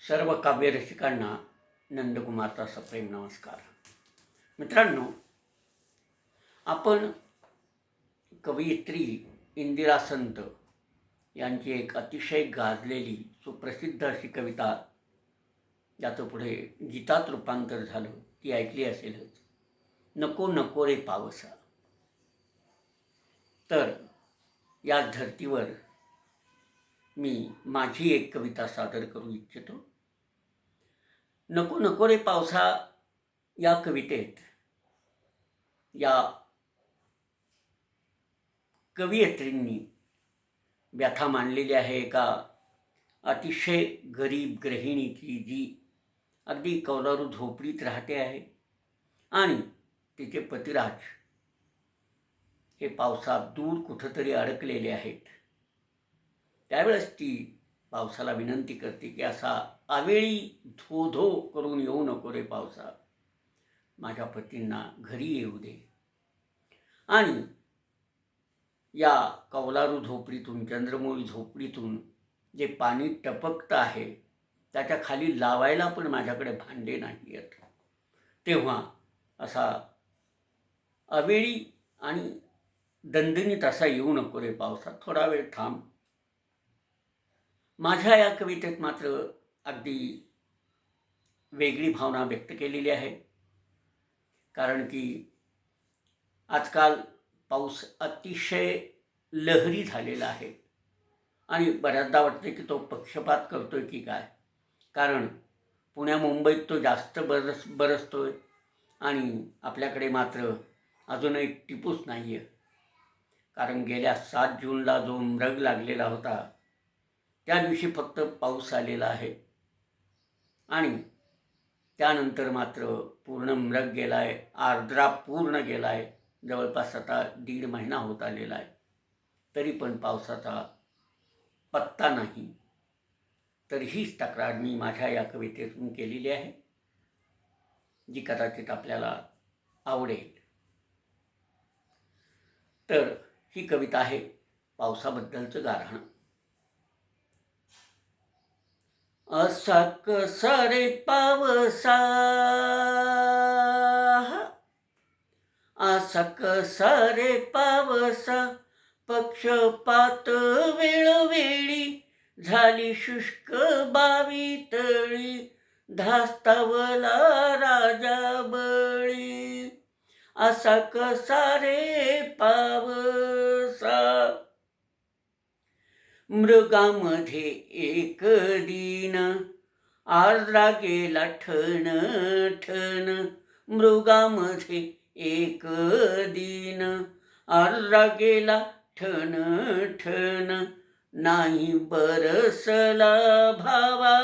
सर्व काव्यरसिकांना नंदकुमारचा सप्रेम नमस्कार. मित्रांनो आपण कवयित्री इंदिरा संत यांची एक अतिशय गाजलेली सुप्रसिद्ध अशी कविता ज्याचं पुढे गीतात रूपांतर झालं ती ऐकली असेलच. नको नको रे पावसा. तर या धर्तीवर मी माझी एक कविता सादर करू इच्छितो. नको नको रे पावसा या कवितेत. या कवयित्रींनी व्यथा मांडलेली आहे एका अतिशय गरीब गृहिणीची जी अगदी कौलारू झोपडीत राहते आहे. आणि तिचे पतिराज हे पावसात दूर कुठंतरी अडकलेले आहेत. त्यावेळेस ती पावसाला विनंती करते की असा आवेळी धो धो करून येऊ नको रे पावसा माझ्या पतींना घरी येऊ दे. आणि या कौलारू झोपडीतून चंद्रमोळी झोपडीतून जे पाणी टपकतं आहे त्याच्याखाली लावायला पण माझ्याकडे भांडे नाही आहेत. तेव्हा असा अवेळी आणि दणदणीत असा येऊ नको रे पावसात थोडा वेळ थांब. माझ्या या कवितेत मात्र अगदी वेगळी भावना व्यक्त केलेली आहे. कारण की आजकाल पाऊस अतिशय लहरी झालेला आहे. आणि बऱ्याचदा वाटते की तो पक्षपात करतोय की काय? कारण पुण्या मुंबईत तो जास्त बरस बरसतो आहे आणि आपल्याकडे मात्र अजूनही टिपूस नाही आहे कारण गेल्या सात जूनला जो मृग लागलेला होता त्या दिवशी फक्त पाऊस आलेला आहे. आणि त्यानंतर मात्र पूर्ण मृग गेला आहे आर्द्रा पूर्ण गेला आहे जवळपास आता दीड महिना होत आलेला आहे. तरी पण पावसाचा पत्ता नाही. तर हीच तक्रार मी माझ्या या कवितेतून केलेली आहे जी कदाचित आपल्याला आवडेल. तर ही कविता आहे पावसाबद्दलचं गारहाण असा कसा रे पावसा। असा कसा रे पावसा पक्षपात वेळोवेळी झाली शुष्क बावी तळी धास्तावला राजा बळी। असा कसा रे पावसा। मृगामध्ये एक दिन आर्द्रा गेला ठण ठण मृगामध्ये एक दिन आर्द्रा गेला ठण ठण नाही बरसला भावा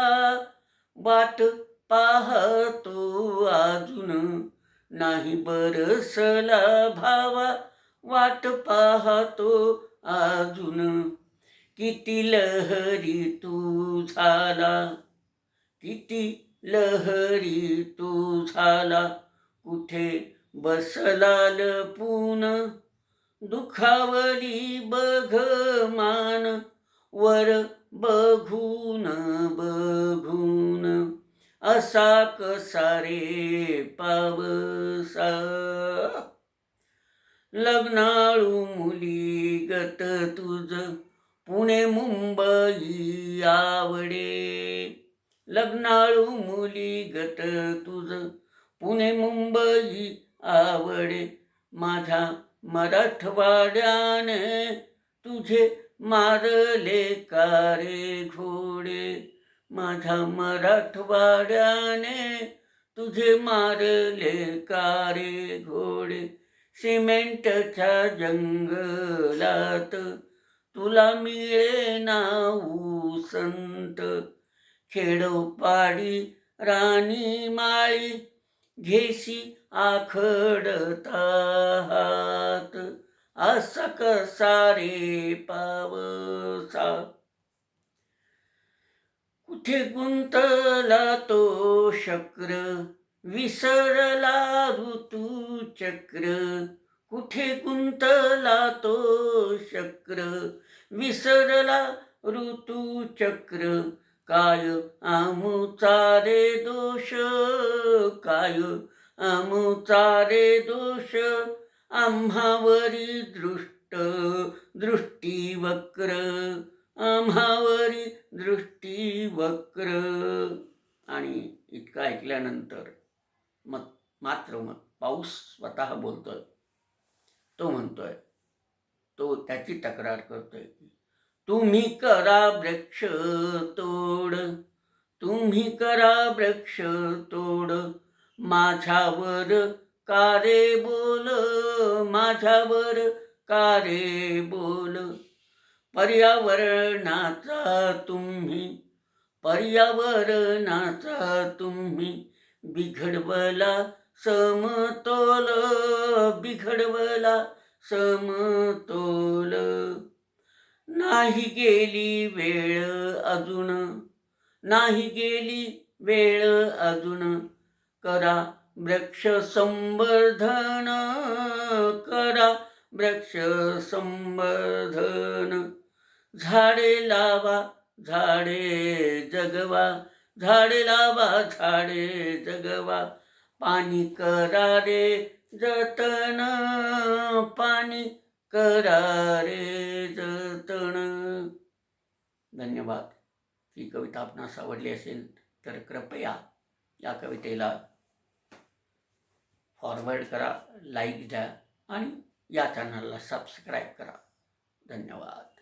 वाट पाहतो अजून नाही बरसला भावा वाट पाहतो अजून किती लहरी तू झाला? किती लहरी तू झाला? कुठे बसला लपून दुखावली बघ मान वर बघून बघून. असा कसा रे पावसा? लग्नाळू मुली गत तुझ पुणे मुंबई आवडे. लग्नाळू मुली गत तुझ. पुणे मुंबई आवडे. माझ्या मराठवाड्याने तुझे मारले कारे घोडे. माझ्या मराठवाड्याने तुझे मारले कारे घोडे. सिमेंटच्या जंगलात तुला मिळे नाऊ संत. खेडोपाडी राणी माळी घेशी आखडता हात असा कसा पावसा? कुठे गुंतला तो शक्र? विसरला ऋतू चक्र? कुठे गुंतला तो शक्र? विसरला ऋतू चक्र काय आमुचा रे दोष? काय आमुचा रे दोष? आम्हावरी दृष्ट दृष्टी वक्र आम्हावरी दृष्टी वक्र आणि इतकं ऐकल्यानंतर मग मात्र मग पाऊस स्वतः बोलतोय. तो म्हणतोय तो त्याची तक्रार करतोय तुम्ही करा वृक्ष तोड तुम्ही करा वृक्ष तोड माझ्यावर कारे बोल माझ्यावर कारे बोल. पर्यावरणाचा तुम्ही पर्यावरणाचा तुम्ही बिघडवला समतोल बिघडवला समतोल. नाही गेली वेळ अजून नाही गेली वेळ अजून. करा वृक्ष संवर्धन करा वृक्ष संवर्धन. झाडे लावा झाडे जगवा झाडे लावा झाडे जगवा. पाणी करा रे जतन. पाणी करा रे जतन. धन्यवाद. ही कविता आपणास आवडली असेल तर कृपया या कवितेला फॉरवर्ड करा लाईक द्या आणि या चॅनलला सबस्क्राईब करा. धन्यवाद.